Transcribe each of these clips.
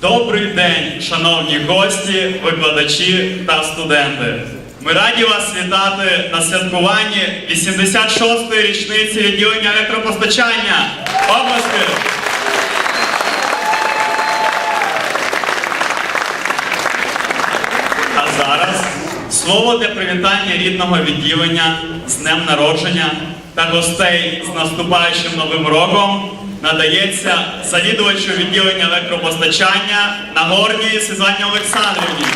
Добрий день, шановні гості, викладачі та студенти. Ми раді вас вітати на святкуванні 86-ї річниці відділення електропостачання. Обласки! А зараз слово для привітання рідного відділення з днем народження та гостей з наступаючим новим роком надається завідувачу відділення електропостачання Нагорній Світлані Олександрівні.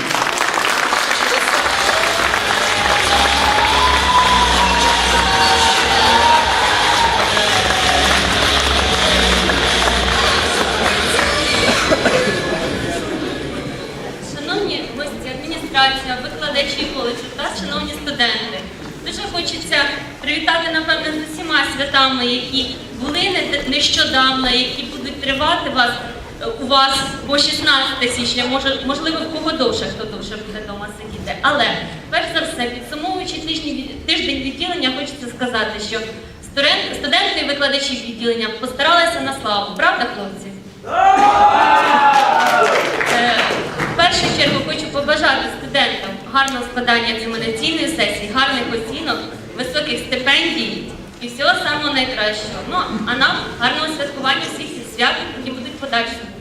Шановні гості, адміністрація, викладачі коледжу та шановні студенти. Дуже хочеться привітати, напевно, з усіма святами, які були не- нещодавно, які будуть тривати вас, у вас по 16 січня, може, можливо, в кого довше, хто довше буде вдома сидіти. Але, перш за все, підсумовуючи тижні- тиждень відділення, хочеться сказати, що студенти і викладачі відділення постаралися на славу. Правда, хлопці? Е, В першу чергу хочу побажати студентам гарного складання екзаменаційної сесії, гарних оцінок, високих стипендій і всього самого найкращого. Ну а нам гарного святкування всіх свят, які будуть подальшому.